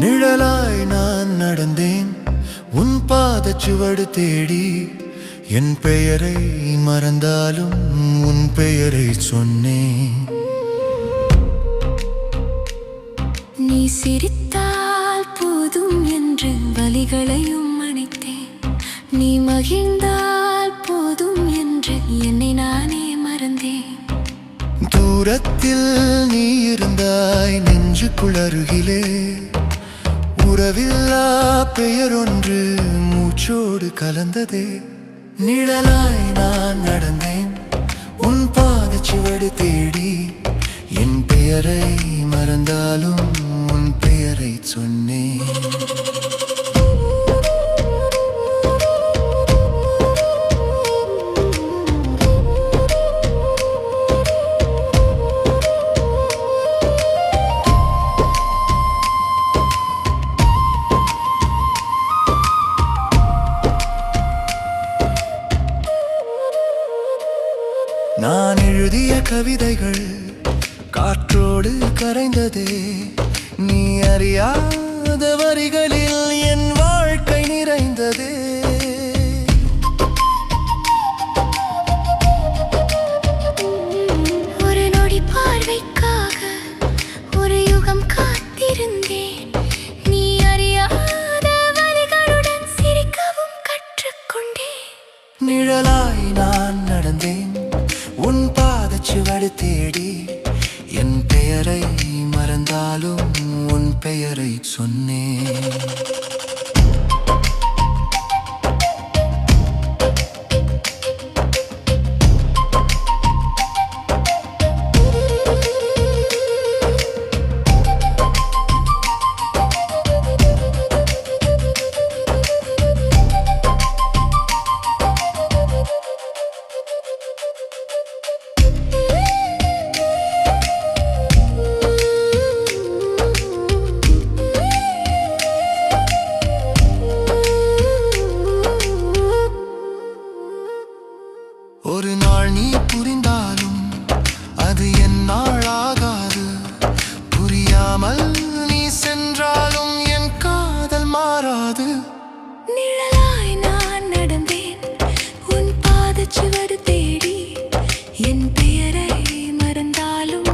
நிழலாய் நான் நடந்தேன். உன் பாத சுவடு தேடி என் பெயரை மறந்தாலும் உன் பெயரை சொன்னேன். நீ சிரித்தால் போதும் என்று வலிகளையும் அணைத்தேன். நீ மகிழ்ந்தால் போதும் என்று என்னை நானே மறந்தேன். தூரத்தில் நீ இருந்தாய் நெஞ்சு குளருகிலே உறவில்லா பெயரொன்று மூச்சோடு கலந்ததே. நிழலாய் நான் நடந்தேன். உன் பாதச்சுவடு தேடி என் பெயரை மறந்தாலும் உன் பெயரை சொன்னேன். நான் எழுதிய கவிதைகள் காற்றோடு கரைந்ததே. நீ அறியாத வரிகளில் என் வாழ்க்கை நிறைந்ததே. ஒரு நொடி பார்வைக்காக ஒரு யுகம் காத்திருந்தேன். நீ அறியாத வரிகளுடன் சிரிக்கவும் கற்றுக்கொண்டேன். நிழலாய் நான் நடந்தேன். உன் பாதச்சுவடு தேடி என் பெயரை மறந்தாலும் உன் பெயரை சொன்னேன். ஒரு நாள் நீ புரிந்தாலும் அது என் நாளாகாது புரியாமல் நீ சென்றாலும் என் காதல் மாறாது. நிழலாய் நான் நடந்தேன் உன் பாதச்சுவடு தேடி என் பெயரை மறந்தாலும்